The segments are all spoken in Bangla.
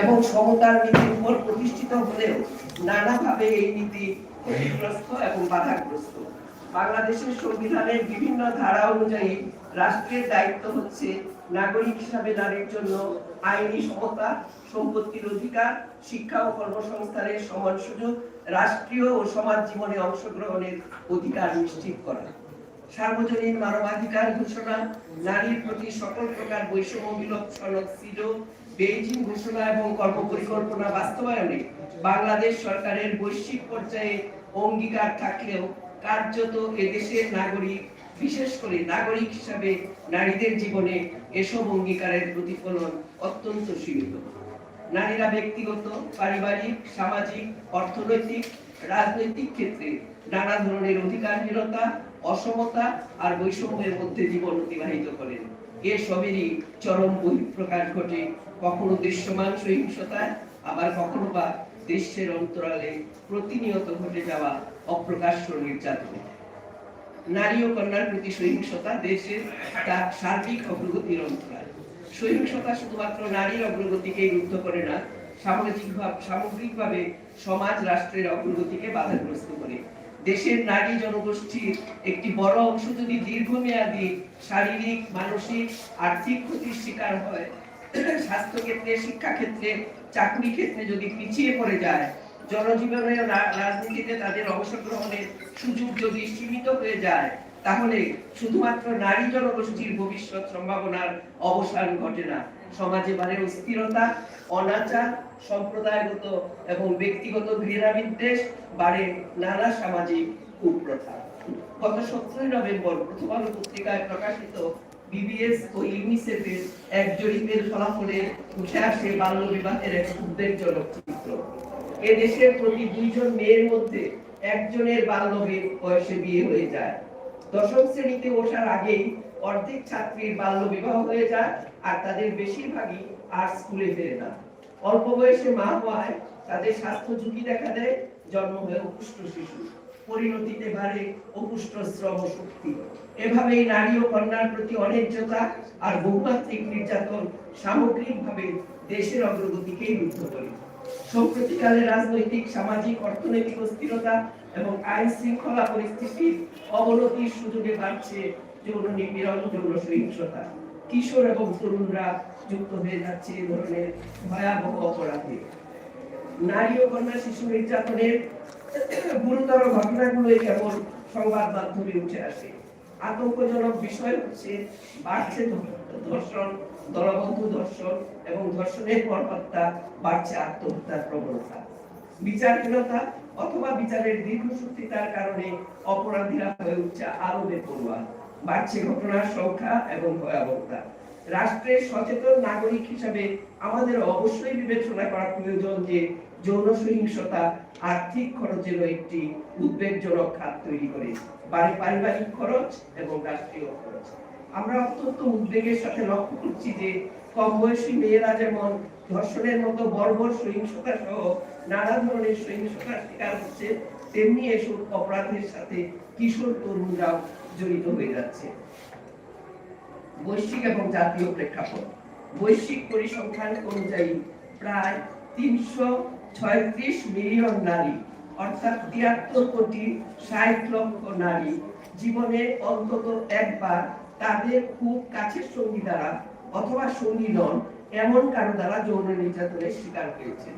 এবং সমতার নীতির উপর প্রতিষ্ঠিত হলেও নানাভাবে এই নীতি ক্ষতিগ্রস্ত এবং বাধাগ্রস্ত। বাংলাদেশের সংবিধানের বিভিন্ন ধারা অনুযায়ী রাষ্ট্রের দায়িত্ব হচ্ছে নাগরিক হিসাবে নারীর জন্য আইনি সমতা, সম্পত্তির অধিকার, শিক্ষা ও কর্মসংস্থানের সমান সুযোগ, রাষ্ট্রীয় ও সমাজ জীবনে অংশগ্রহণের অধিকার নিশ্চিত করা। সার্বজনীন মানবাধিকার ঘোষণা, নারীর প্রতি সকল প্রকার বৈষম্যমূলক সনদ সিডো বেইজিং ঘোষণা এবং কর্মপরিকল্পনা বাস্তবায়নে বাংলাদেশ সরকারের বৈশ্বিক পর্যায়ে অঙ্গীকার থাকলেও কার্যত এদেশের নাগরিক, বিশেষ করে নাগরিক হিসাবে নারীদের জীবনে এসব অঙ্গীকারের প্রতিফলন অত্যন্ত সীমিত। নারীরা ব্যক্তিগত, পারিবারিক, সামাজিক, অর্থনৈতিক, রাজনৈতিক ক্ষেত্রে নানা ধরনের অধিকারহীনতা অসমতা আর বৈষম্যের মধ্যে জীবন অতিবাহিত করেন। এ সবেরই চরম বহিঃপ্রকাশ ঘটে। কখনো দৃশ্যমান সহিংসতায় আবার কখনো বা দেশের অন্তরালে প্রতিনিয়ত ঘটে যাওয়া অপ্রকাশ্য নির্যাতনে। নারী ও কন্যার প্রতি সহিংসতা দেশের তার সার্বিক অগ্রগতির অন্তরায় সহিংসতা শুধুমাত্র নারীর অগ্রগতিকেই রুদ্ধ করে না, সামাজিকভাবে সামগ্রিকভাবে সমাজ রাষ্ট্রের অগ্রগতিকে বাধাগ্রস্ত করে। দেশের নারী জনগোষ্ঠীর একটি বড় অংশ যদি দীর্ঘমেয়াদী শারীরিক, মানসিক, আর্থিক ক্ষতির শিকার হয় স্বাস্থ্য ক্ষেত্রে শিক্ষা ক্ষেত্রে চাকরি ক্ষেত্রে যদি পিছিয়ে পড়ে যায়, জনজীবনে রাজনীতিতে তাদের অংশগ্রহণের সুযোগ যদি সীমিত হয়ে যায়, তাহলে শুধুমাত্র নারী জনগোষ্ঠীর ভবিষ্যৎ সম্ভাবনার অবসান ঘটে না। সমাজে বাড়ে অস্থিরতা, অনাচার, সম্প্রদায়গত এবং ব্যক্তিগত ঘৃণা বিদ্বেষ বাড়ে নানা সামাজিক কুপ্রথা। গত সতেরোই নভেম্বর প্রথম আলো পত্রিকায় প্রকাশিত বিবিএস ও ইউনিসেফের এক জরিপের ফলাফলে উঠে আসে বাল্য বিবাহের এক উদ্বেগজনক চিত্র। এ দেশের প্রতি দুইজন মেয়ের মধ্যে একজনের বাল্য বয়সে বিয়ে হয়ে যায়। দশম শ্রেণীতে ওঠার আগেই অর্ধেক ছাত্রীর বাল্য বিবাহ হয়ে যায় আর তাদের বেশিরভাগই আর স্কুলে ফেরে না। অল্প বয়সে মা হওয়ায় তাদের স্বাস্থ্য ঝুঁকি দেখা দেয়, জন্ম হয়ে অপুষ্ট শিশু। পরিণতিতে বাড়ে অপুষ্ট শ্রম শক্তি এভাবেই নারী ও কন্যার প্রতি অন্যায্যতা আর বহুমাত্রিক নির্যাতন সামগ্রিকভাবে দেশের অগ্রগতিকেই রুদ্ধ করে। সম্প্রতিকালে রাজনৈতিক, সামাজিক, অর্থনৈতিক অস্থিরতা এবং আইন শৃঙ্খলা পরিস্থিতির অবনতির সুযোগে বাড়ছে যৌন নিপীড়ন যৌন সহিংসতা। কিশোর এবং তরুণরা যুক্ত হয়ে যাচ্ছে এ ধরনের ভয়াবহ অপরাধে। নারী ও কন্যা শিশু নির্যাতনের গুরুতর ঘটনাগুলোই কেবল সংবাদ মাধ্যমে উঠে আসে। আতঙ্কজনক বিষয় হচ্ছে বাড়ছে ধর্ষণ দলবদ্ধ ধর্ষণ এবং ধর্ষণের পর হত্যা বাড়ছে আত্মহত্যার প্রবণতা। বিচারহীনতা অথবা বিচারের দীর্ঘসূত্রিতার কারণে অপরাধীরা হয়ে উঠছে আরও বেপরোয়া বাড়ছে ঘটনার সংখ্যা এবং ভয়াবহতা। রাষ্ট্রের সচেতন নাগরিক হিসাবে আমাদের অবশ্যই বিবেচনা করা প্রয়োজন যে যৌন সহিংসতা আর্থিক খরচেরও একটি উদ্বেগজনক খাত তৈরি করে। পারিবারিক খরচ এবং রাষ্ট্রীয় খরচ। আমরা অত্যন্ত উদ্বেগের সাথে লক্ষ্য করছি যে কম বয়সী মেয়েরা যেমন ধর্ষণের মতো বর্বর সহিংসতা সহ নানা ধরনের সহিংসতার শিকার হচ্ছে, তেমনি এসব অপরাধের সাথে কিশোর তরুণরাও জড়িত হয়ে যাচ্ছে। বৈশ্বিক এবং জাতীয় প্রেক্ষাপট। বৈশ্বিক পরিসংখ্যান অনুযায়ী প্রায় তিনশো ছয়ত্রিশ মিলিয়ন নারী, অর্থাৎ তিয়াত্তর কোটি ষাট লক্ষ নারী জীবনে অন্তত একবার তাদের খুব কাছের সঙ্গী দ্বারা অথবা সঙ্গী নন, এমন কারও দ্বারা যৌন নির্যাতনের শিকার হয়েছে।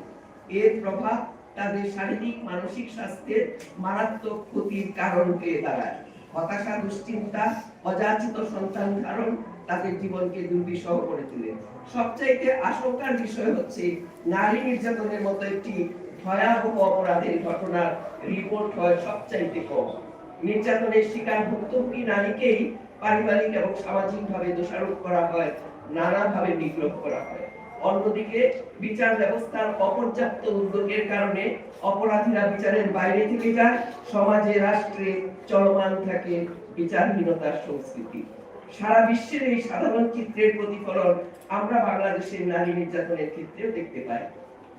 এর প্রভাব তাদের শারীরিক, মানসিক স্বাস্থ্যের মারাত্মক ক্ষতির কারণ হয়ে দাঁড়ায়। হতাশা, দুশ্চিন্তা, অযাচিত সন্তান ধারণ তাদের জীবনকে দুর্বিষহ করে তোলে। সবচাইতে আশঙ্কার বিষয় হচ্ছে, নারী নির্যাতনের মতো একটি ভয়াবহ অপরাধের ঘটনার রিপোর্ট হয় সবচাইতে কম। নির্যাতনের শিকার ভুক্তভোগী নারীকেই পারিবারিক এবং সামাজিকভাবে দোষারোপ করা হয়, নানাভাবে নিগ্রহ করা হয়। অন্যদিকে, বিচার ব্যবস্থার অপর্যাপ্ত উদ্যোগের কারণে অপরাধীরা বিচারের বাইরে থেকে যায়, সমাজে, রাষ্ট্রে চলমান থাকে বিচারহীনতার সংস্কৃতি। সারা বিশ্বের এই সাধারণ চিত্রের প্রতিফলন আমরা বাংলাদেশের নারী নির্যাতনের ক্ষেত্রেও দেখতে পাই।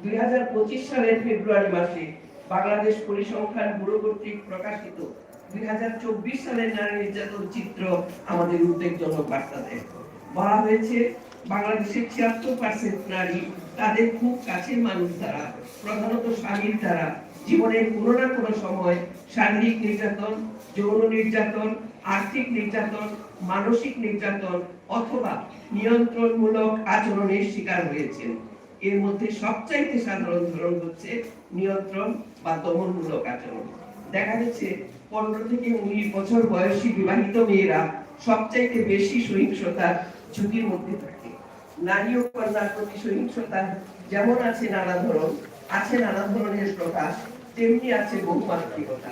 দুই হাজার পঁচিশ সালের ফেব্রুয়ারি মাসে বাংলাদেশ পরিসংখ্যান ব্যুরো কর্তৃক প্রকাশিত নারী নির্যাতন চিত্র আমাদের উদ্বেগজনক বার্তা দেয় বলা হয়েছে বাংলাদেশের ছিয়াত্তর নারী, তাদের খুব কাছের মানুষ দ্বারা প্রধানত স্বামীর দ্বারা। জীবনের কোনো না কোনো সময় শারীরিক নির্যাতন, যৌন নির্যাতন, আর্থিক নির্যাতন, মানসিক নির্যাতন অথবা নিয়ন্ত্রণমূলক আচরণের শিকার হয়েছেন। এর মধ্যে সবচাইতে সাধারণ ধরন হচ্ছে নিয়ন্ত্রণ বা দমনমূলক আচরণ। দেখা যাচ্ছে পনেরো থেকে উনিশ বছর বয়সী বিবাহিত মেয়েরা সবচাইতে বেশি সহিংসতার ঝুঁকির মধ্যে থাকে। নারী ও কন্যার প্রতি সহিংসতা যেমন আছে নানা ধরন, আছে নানা ধরনের প্রকাশ, তেমনি আছে বহুমাত্রিকতা।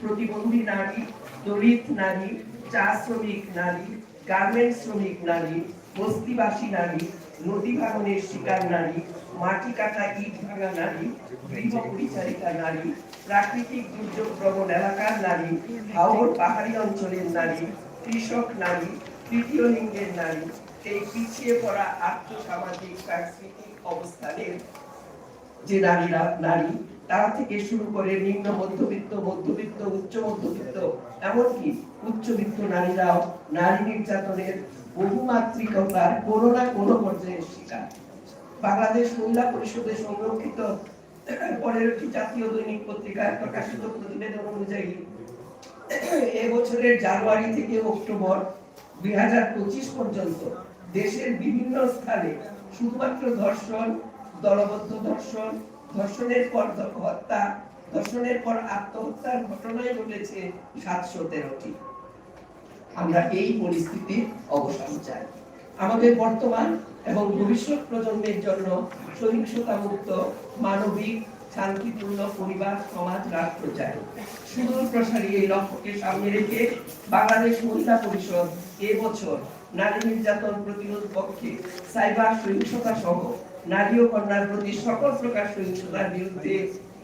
প্রতিবন্ধী নারী, দলিত নারী, চা শ্রমিক নারী গার্মেন্টস শ্রমিক নারী, বস্তিবাসী নারী, নদী ভাঙনের শিকার নারী, মাটি কাটা ইট ভাঙা নারী নারী, প্রাকৃতিক দুর্যোগ প্রবণ এলাকার নারী, হাওর পাহাড়ি অঞ্চলের নারী, কৃষক নারী, তৃতীয় লিঙ্গের নারী, এই পিছিয়ে পড়া সাংস্কৃতিক অবস্থানের যে নারীরা, নারী, তারা থেকে শুরু করে নিম্ন মধ্যবিত্ত মধ্যবিত্ত, উচ্চ মধ্যবিত্ত, এমনকি উচ্চবিত্ত নারীরাও নারী নির্যাতনের বহুমাত্রিকতার কোনো না কোনো পর্যায়ের শিকার। বাংলাদেশ মহিলা পরিষদের সংরক্ষিত পনেরোটি জাতীয় দৈনিক পত্রিকায় প্রকাশিত প্রতিবেদন অনুযায়ী জানুয়ারি থেকে অক্টোবর দুই পর্যন্ত দেশের বিভিন্ন স্থানে শুধুমাত্র ধর্ষণ, দলবদ্ধ ধর্ষণ, ধর্ষণের পর হত্যা ধর্ষণের পর আত্মহত্যার ঘটনায় ঘটেছে সাতশো তেরোটি। আমরা এই পরিস্থিতির অবসান চাই। আমাদের বর্তমান এবং ভবিষ্যৎ প্রজন্মের জন্য সহিংসতা মুক্ত মানবিক, শান্তিপূর্ণ পরিবার, সমাজ, রাষ্ট্র চাই। সুদূর প্রসারী এই লক্ষ্যকে সামনে রেখে বাংলাদেশ মহিলা পরিষদ এবছর নারী নির্যাতন প্রতিরোধ পক্ষে সাইবার সহিংসতা সহ নারী ও কন্যার প্রতি সকল প্রকার সহিংসতার বিরুদ্ধে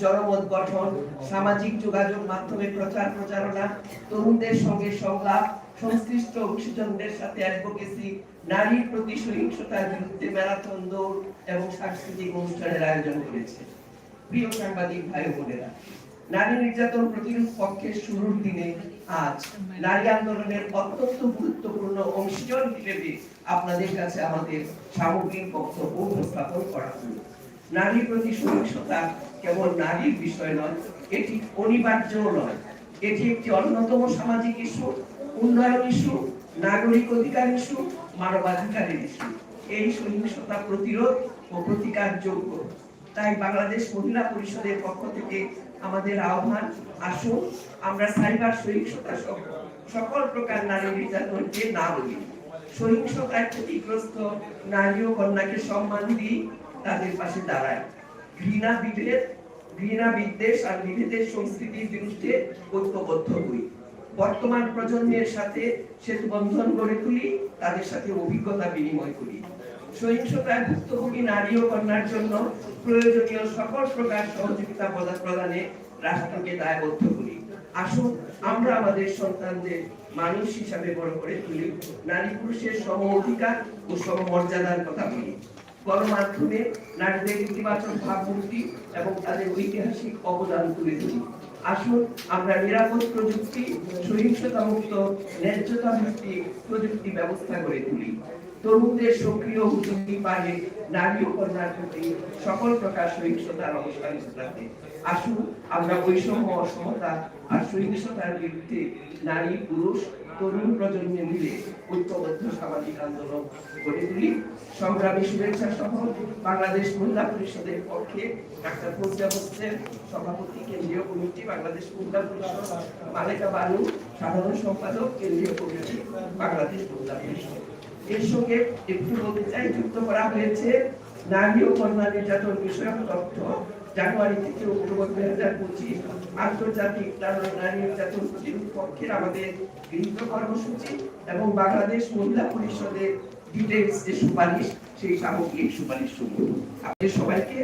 জনমত গঠন, সামাজিক যোগাযোগ মাধ্যমে প্রচার প্রচারণা, তরুণদের সঙ্গে সংলাপ, সংশ্লিষ্ট অংশীজনদের সাথে অ্যাডভোকেসি নারীর প্রতি সহিংসতার বিরুদ্ধে ম্যারাথন দৌড় এবং সাংস্কৃতিক অনুষ্ঠানের আয়োজন করেছে। প্রিয় সাংবাদিক ভাই বোনেরা, নারী নির্যাতন প্রতিরোধ পক্ষের শুরুর দিনে আজ নারী আন্দোলনের অত্যন্ত গুরুত্বপূর্ণ অংশীজন হিসেবে আপনাদের কাছে আমাদের সামগ্রিক বক্তব্য উপস্থাপন করা হলো। নারীর প্রতি সহিংসতা কেবল নারীর বিষয় নয়, এটি অনিবার্য নয়। এটি একটি অন্যতম সামাজিক ইস্যু, উন্নয়ন ইস্যু, নাগরিক অধিকার ইস্যু, মানবাধিকারের ইস্যু। এই সহিংসতা প্রতিরোধ ও প্রতিকার যোগ্য তাই বাংলাদেশ মহিলা পরিষদের পক্ষ থেকে আমাদের আহ্বান, আসুন আমরা সাইবার সহিংসতা সহ সকল প্রকার নারী নির্যাতনকে না বলি। সহিংসতায় ক্ষতিগ্রস্ত নারী ও কন্যাকে সম্মান দিই তাদের পাশে দাঁড়ায়। ঘৃণা বিভেদ ঘৃণা বিদ্বেষ আর বিভেদের সংস্কৃতির বিরুদ্ধে ঐক্যবদ্ধ হই। বর্তমান প্রজন্মের সাথে সেতু বন্ধন গড়ে তুলি, তাদের সাথে অভিজ্ঞতা বিনিময় করি। সহিংসতায় ভুক্তভোগী নারী ও কন্যার জন্য প্রয়োজনীয় সকল প্রকার সহযোগিতা প্রদা- প্রদানে রাষ্ট্রকে দায়বদ্ধ করি। আসুন, আমরা আমাদের সন্তানদের মানুষ হিসাবে বড় করে তুলি। নারী পুরুষের সম অধিকার ও সম মর্যাদার কথা বলি। গণমাধ্যমে নারীদের ইতিবাচক ভাবমূর্তি এবং তাদের ঐতিহাসিক অবদান তুলে ধরি। আসুন আমরা নিরাপদ প্রযুক্তি সহিংসতা মুক্ত ন্যায্যতা ভিত্তিক প্রযুক্তি ব্যবস্থা গড়ে তুলি। তরুণদের সক্রিয় উদ্যোগী পারে নারী ও কন্যার প্রতি সকল প্রকার সহিংসতার অবসান ঘটাতে আসুন আমরা বৈষম্য, অসমতা আর সহিংসতার বিরুদ্ধে নারী, পুরুষ তরুণ প্রজন্মে মিলে ঐক্যবদ্ধ সামাজিক আন্দোলন গড়ে তুলি। সংগ্রামী শুভেচ্ছা সহ বাংলাদেশ মহিলা পরিষদের পক্ষে ডাক্তার ফৌজিয়া হোসেন সভাপতি কেন্দ্রীয় কমিটি, বাংলাদেশ মহিলা পরিষদ, মালেকা বানু, সাধারণ সম্পাদক, কেন্দ্রীয় কমিটি, বাংলাদেশ মহিলা পরিষদ। এর সঙ্গে একটু বলতে চাই, যুক্ত করা হয়েছে নারী ও কন্যা নির্যাতন বিষয়ক তথ্য। জানুয়ারি থেকে অক্টোবর দুই হাজার পঁচিশ আন্তর্জাতিক নারী- নারী নির্যাতন পক্ষের আমাদের গৃহীত কর্মসূচি এবং বাংলাদেশ মহিলা পরিষদের ডিটেলস যে সুপারিশ, সেই সামগ্রিক সুপারিশ সমূহ আপনি সবাইকে